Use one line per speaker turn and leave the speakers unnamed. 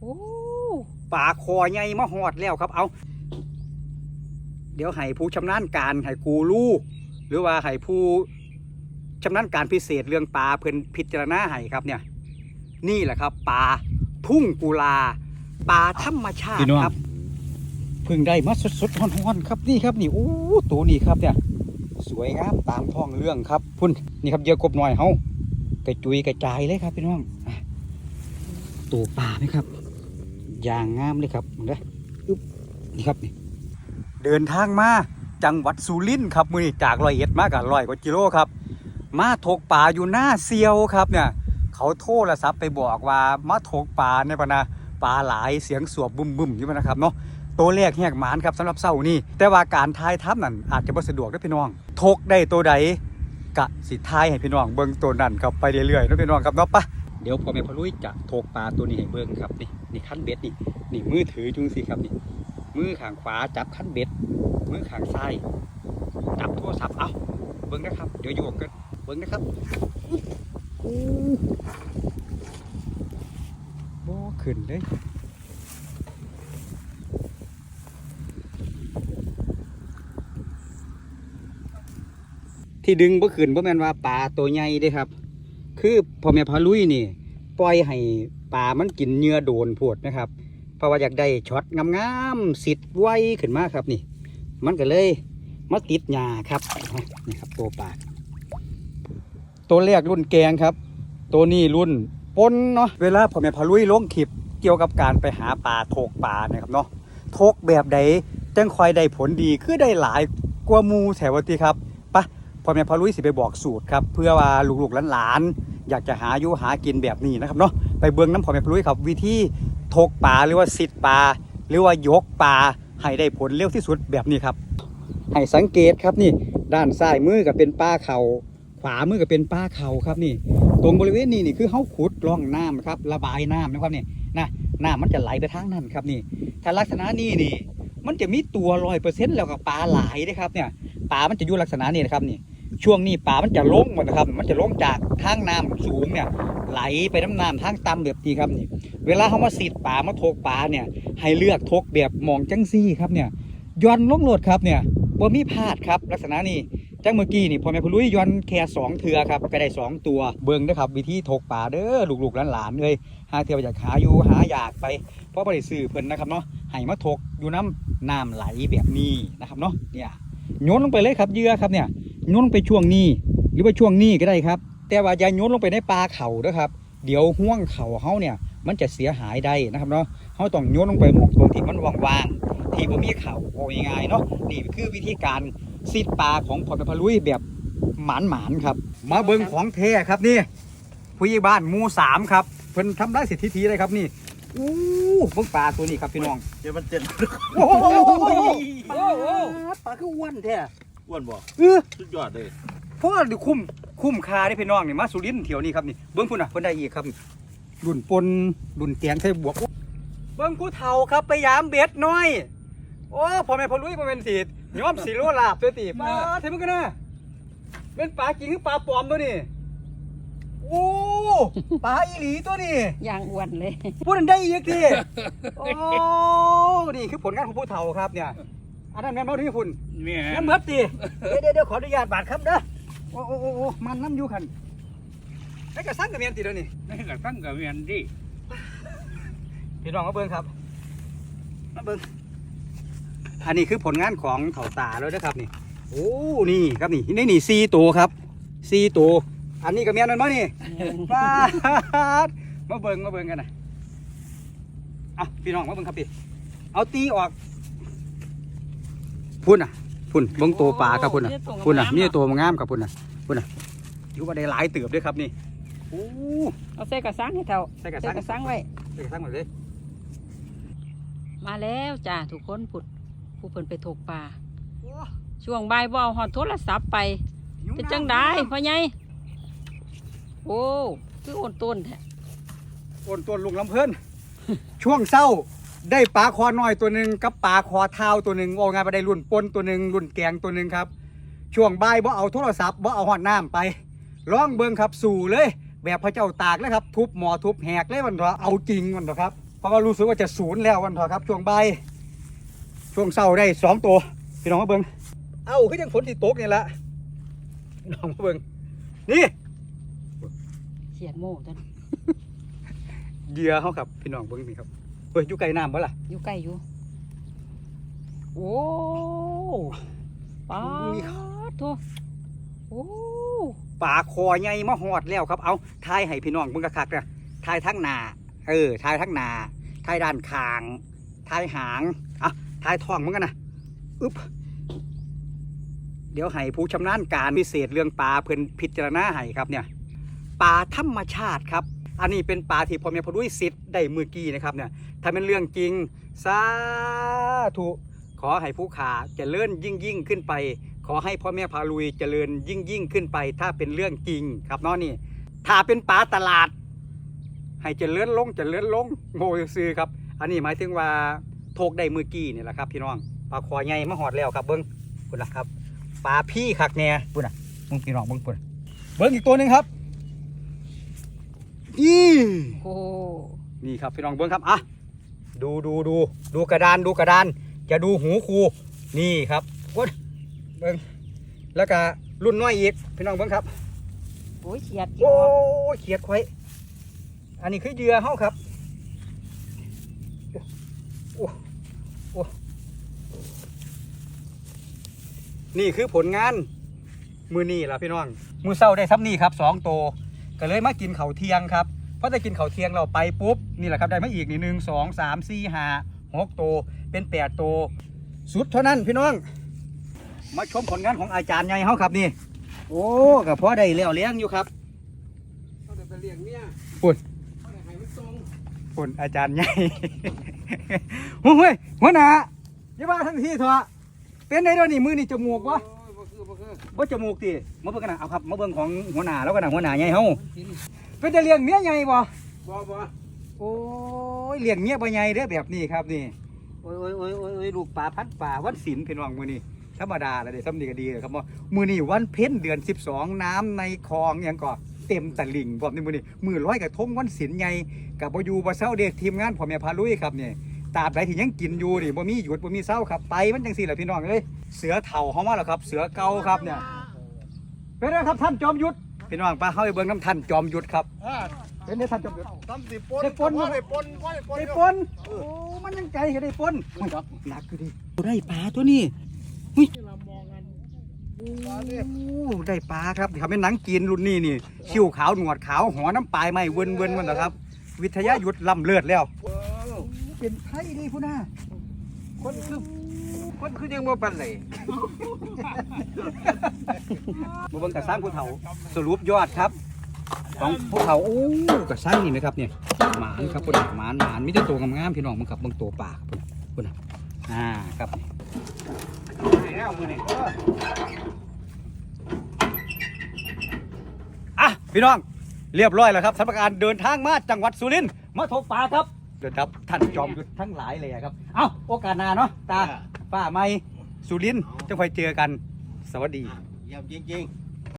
โอ้
ป่าคอใหญ่มาหอดแล้วครับ เอา เดี๋ยวให้ผู้ชำนาญการให้กูรู้หรือว่าให้ผู้ชำนาญการพิเศษเรื่องปลาเพิ่นพิจารณาให้ครับเนี่ย นี่แหละครับปลาทุ่งกุลาปลาธรรมชาติครับเพิ่งได้มาสดๆร้อนๆครับนี่ครับนี่โอ้ตัวนี้ครับเนี่ย สวยงามตามท้องเรื่องครับพุ่นนี่ครับเหยอะกบหน่อยเฮากระจุยกระจายเลยครับพี่น้องอะตัวปลาไหมครับ อย่างงามเลยครับเห็นไหมอึ๊บนี่ครับนี่เดินทางมาจังหวัดสุรินทร์ครับมือนี้จากร้อยเอ็ดมากกับร้อยกว่ากิโลครับ มาถกป่าอยู่หน้าเซียวครับเนี่ยเขาโทรศัพท์ไปบอกว่ามาถกป่าในปะนะป่าหลายเสียงสวบบึมบึมอยู่นะครับเนาะตัวเลขแหกหมานครับสำหรับเศร้านี่แต่ว่าการทายทับนั่นอาจจะบ่สะดวกเด้อพี่น้องถกได้ตัวใดกะสิทายให้พี่น้องเบิ่งตัวนั้นครับไปเรื่อยๆนะพี่น้องครับเนาะปะ เดี๋ยวพ่อแม่พลุยจะโถกปลาตัวนี้ให้เบิ่งครับนี่นี่ขั้นเบ็ดนี่นี่มือถือจุงสิครับนี่มือข้างขวาจับคันเบ็ด มือข้างซ้ายจับโทรศัพท์เอาเบิ้งนะครับ เดี๋ยวโยกกันเบิ้งนะครับอู้บ่ขึ้นเลยที่ดึงบ่ขึ้นบ่แม่นว่าปลาตัวใหญ่เด้ครับ คือพ่อแม่พาลุยนี่ ปล่อยให้ปลามันกินเหยื่อโดนโพดนะครับ เพราะว่าอยากได้ช็อตงามๆสิทธิ์ไวขึ้นมาครับนี่ มันก็เลยมาติดหญ้าครับนี่ครับ ตัวปลาตัวแรกรุ่นแกงครับ ตัวนี้รุ่นปนเนาะเวลาผมแม่พาลุยลงคลิปเกี่ยวกับการไปหาปลาโถกปลานี่ยครับเนาะโถกแบบใดจังคอยได้ผลดีคือได้หลายกว่ามูแถววัตีครับ พ่อแม่พาลุยสิไปบอกสูตรครับเพื่อว่าลูกๆหลานๆอยากจะหาอยู่หากินแบบนี้นะครับเนาะไปเบื้องน้ำพ่อแม่พาลุยครับ วิธีทกปลาหรือว่าสิทธปลาหรือว่ายกปลาให้ได้ผลเร็วที่สุดแบบนี้ครับให้สังเกตครับนี่ด้านซ้ายมือก็เป็นป้าเขาขวามือก็เป็นป้าเขาครับนี่ ตรงบริเวณนี้นี่คือเขาขุดร่องน้ำครับระบายน้ำนะครับนี่นะน้ำมันจะไหลไปทางนั้นครับนี่ ถ้าลักษณะนี้นี่ มันจะมีตัวร้อยเปอร์เซ็นต์แล้วกับปลาหลายนะครับเนี่ยปลามันจะอยู่ลักษณะนี้นะครับนี่ ช่วงนี้ปลามันจะลงหมดนะครับ มันจะลงจากทางน้ำสูงเนี่ยไหลไปน้ำน้ำทางต่ำแบบนี้ครับนี่เวลาเขามาสีดปลามาโทกปลาเนี่ย ให้เลือกทกแบบมองจังซี่ครับเนี่ยย้อนลงโหลดครับเนี่ยบ่มีพลาดครับ ลักษณะนี้จังเมื่อกี้นี่พ่อแม่คุณลุยย้อนแค่สองเทือครับก็ได้สองตัวเบิ่งนะครับ วิธีทกปลาเด้อลูกๆหลานๆเลยหาเที่ยวอยากหาอยู่หาอยากไป เพราะบ่ได้ซื้อเพิ่นนะครับเนาะให้มาทกอยู่น้ำน้ำไหลแบบนี้นะครับเนาะเนี่ย โยนลงไปเลยครับเยื่อครับเนี่ยโยนลงไปช่วงนี้ หรือว่าช่วงนี้ก็ได้ครับ แต่ว่าอย่าโยนลงไปในปลาเข่าด้วยครับ เดี๋ยวห่วงเข่าเฮาเนี่ยมันจะเสียหายได้นะครับเนาะเฮาต้องโยนลงไปหมกตรงที่มันว่างๆที่บ่มีเข่าโอ้ยง่ายเนาะนี่คือวิธีการซีดปลาของพ่อแม่พะลุยแบบหมานๆครับ มาเบิงของแท้ครับนี่ผู้ใหญ่บ้านมูสามครับเพิ่นทำได้สิทธิทีเลยครับนี่ อู้เบิ่งปลาตัวนี้ครับพี่น้อง
เดี๋ยวมันเจ็ด
โอ้โหปลาปลาคืออ้วนแท้
อ้วนบ่
เออ
สุดยอดเลย
เพราะว่าคุ้มคุ้มค่าได้พี่น้องนี่มาสุรินทร์เที่ยวนี้ครับนี่เบิ้งพุ่นอะเพิ่นได้อีกครับรุ่นปนรุ่นแกงใส่บวกเบิ้งกูเฒ่าครับไปยามเบ็ดน้อย โอ้พ่อแม่พ่อลุยบ่เป็นสิย้อมสีโลลาบตัวตีปลาเท่มึงกันนะเป็นปลาจริงหรือปลาปลอมตัวนี้ โอ้ปลาอีหลีตัวนี้
อย่างอ้วนเลย
พูดอันได้อีกทีโอ้นี่คือผลงานของผู้เฒ่าครับเนี่ยอันนั้นแม่นบ่ที่คุณ
เนี่ย
น้ำเบิดตีเดี๋ยวเดี๋ยวขออนุญาตบาดครับเด้อโอ้โอ้โอ้โอ้มันน้ำอยู่คันไอ้กระสังกับเมียนตีเดี๋ยวนี้
นี่ก็ตั้งกับเวียนดิ
พี่น้องมาเบิ่งครับมาเบิ่งอันนี้คือผลงานของเถาตาแล้วนะครับนี่โอ้นี่ครับนี่นี่นี่สี่ตัวครับสี่ตัว อันนี้กับเมียนมันมั้นี่มาดมาเบิ่งมาเบิ่งกันนะอะพี่น้องมาเบิ่งครับพี่เอาตีออกพุ่นอะพุ่นเบิ่งตัวปลาครับพุ่นอะพุ่นอะมีตัวงามครับพุ่นอะพุ่นอะอยู่ว่าได้หลายเติบด้วยครับนี่โอ้
เอาใส่กระสังให้เท่า
ใส่กระ
ใส่
สัง
กระสังไว้
ใส่กระสังหมดเลย
มาแล้วจ้าทุกคนผุดผู้เพิ่นไปถกปลาช่วงบ่ายบ่เอาหอดโทรศัพท์ไปเป็นจังได้พ่อใหญ่ โอ้คือโอนต้นแท้
โอนตัวลุงลำเพิ่น ช่วงเศร้าได้ปลาคอน้อยตัวหนึ่งกับปลาคอเท้าตัวหนึ่งว่าไงไปได้รุ่นปนตัวหนึ่งรุ่นแกงตัวหนึ่งครับ ช่วงบ่ายบ่เอาโทรศัพท์บ่เอาหอดน้ำไปร้องเบิ่งครับสู่เลย แบบพระเจ้าตากเลยครับ ทุบหมอทุบแหกเลยวันเถอะเอาจริงวันเถอะครับเพราะว่ารู้สึกว่าจะศูนย์แล้ววันทอะครับ ช่วงบ่ายช่วงเช้าได้สองตัวพี่น้องมาเบิ่งเอ้าคือยังฝนที่ตกนี่ละพี่น้องมาเบิ่งนี่
เขียดโม่ท่าน
เหยื่อเขาครับพี่น้องเบิ่งนี่ครับเฮ้ยอยู่ไกลน้ำปะล่ะ
อยู่ใกล้อยู่ โอ้ป้า
มี
ดโถโอ้
ปลาคอใหญ่มาหอดแล้วครับ เอาทายให้พี่น้องเบิ่งคักๆนะทายทั้งหนาเออทายทั้งหนาทายด้านคางทายหางอะทายท้องเหมือนกันนะอึ๊บเดี๋ยวให้ผู้ชำนาญการพิเศษเรื่องปลาเพิ่นพิจารณาให้ครับเนี่ย ปลาธรรมชาติครับ อันนี้เป็นปลาที่พ่อแม่พอด้วยสิทธิ์ได้มือกี้นะครับเนี่ยถ้าเป็นเรื่องจริงสาธุขอให้ผู้ขาเจริญยิ่งยิ่งขึ้นไป ขอให้พ่อแม่พาลุยเจริญยิ่งยิ่งขึ้นไป ถ้าเป็นเรื่องจริงครับเน้องนี่ ถ้าเป็นปลาตลาด ให้เจริญลงเจริญลงโง่ซื้อครับ อันนี้หมายถึงว่าโทกได้มือกี้นี่แหละครับพี่น้องปลาคอใหญ่มาหอดแล้วครับเบิ้งคุณนะครับปลาพี่คักแน่ปุ่นอะมึงพี่น้องเบิ้งปุ่นเบิ้งอีกตัวหนึ่งครับ นี่
โอ้
นี่ครับพี่น้องเบิ้งครับอะดูดูดูดูกระดานดูกระดาน จะดูหูครูนี่ครับวดเบิ้งแล้วก็รุ่นน้อยอีกพี่น้องเบิ้งครับ
โอ้ยเขียด
โอ้ยเขียดไว้อันนี้คือเหยื่อเฮาครับโอ้โอ้นี่คือผลงานมือนี่ล่ะพี่น้องมือเศร้าได้ซ้ำนี่ครับสองโตว ก็เลยมากินเขาวเที่ยงครับพอได้กินเขาวเที่ยงเราไปปุ๊บนี่แหละครับได้มาอีกนี่หนึ่งสองสามสี่ห้าหกโตวเป็นแปดโตวสุดเท่านั้นพี่น้อง มาชมผลงานของอาจารย์ใหญ่เฮาครับนี่ โอ้กับพ่อได้เลี้ยวเลี้ยงอยู่ครับ
เขาจะไปเลี้ยงเนี่ย
ปุ่น
เขาจะให้มันตรง
ปุ่นอาจารย์ใหญ่โอ้ยหัวหน้าอย่าว่าทั้งทีเถอะเป็นไงเดี๋ยวนี้มือนี่จมูกวะ ว่าจมูกติมาเบิ่งกันนะเอาครับมาเบิ่งของหัวหน้าแล้วกันนะหัวหน้าใหญ่เฮา
กิน
เป็นจะเลี้ยงเมียใหญ่บ่
บ่บ่
โอ้ยเลี้ยงเมียบ่ใหญ่เด้อแบบนี้ครับนี่โอ้ยโอ้ยโอ้ยโอ้ยโอ้ยลูกปลาพันป่าวันศีลพี่น้องมื้อนี้ธรรมดาแล้วเด้ซ้ำนี่ก็ดีเลยครับว่ามื้อนี้วันเพ็ญเดือน 12 น้ำในคลองหยังก็เต็มตลิ่งพร้อมในมื้อนี้มื้อร้อยกระทงวันศีลใหญ่กับบ่อยู่บ่เซาเด็กทีมงานพ่อแม่พาลุยครับนี่ ตราบใดที่ยังกินอยู่นี่บ่มีหยุดบ่มีเศร้าครับไปมันจังสี่แหละพี่น้องเอ้ยเสือเถ่าเฮามาแล้วครับ เสือเก่าครับเนี่ยเป็นไงครับท่านจอมยุทธพี่น้องป้าเฮาไปเบิ่งน้ำท่านจอมยุทธครับ
อ่า
เป็นไงท่านจอมยุทธ
ทำสิปน
ได้ปน
ว่าได้ปนว่าได้ปน
ได้ปนโอ้มันยังไกลก็ได้ปนมันครับหนักคือดิได้ปลาตัวนี้
ที่เรามองกันปลาเนี่ย
โอ้ได้ปลาครับทำเป็นหนังกินรุ่นนี้นี่คิ้วขาวหนวดขาวหัวน้ำปลายไหมเวินเวินมันนะครับ วิทยายุทธล่ำเลิศแล้ว
เออ
เป็นไทยดีพุ่นน่ะ
คนคือคนคือยังบ่ปันเลย
มาเบิ่งกระซ้างผู้เฒ่าสรุปยอดครับ ของผู้เฒ่าโอ้กระซ้างนี่ไหมครับเนี่ยหมานครับพุ่นน่ะหมานหมานมีแต่ตัวงามๆพี่น้องมึงครับเบิ่งตัวปลาครับพุ่นน่ะอ่าครับแล้วมือนี่อะพี่น้องเรียบร้อยแล้วครับสำหรับการเดินทางมาจังหวัดสุรินทร์มาทกปลาครับ เดินครับท่านจอมยุทธทั้งหลายเลยครับ เอ้าโอกาสหน้าเนาะตาป้าไม่สุรินทร์จะไปเจอกัน สวัสดี
เยี่ยมจริงๆ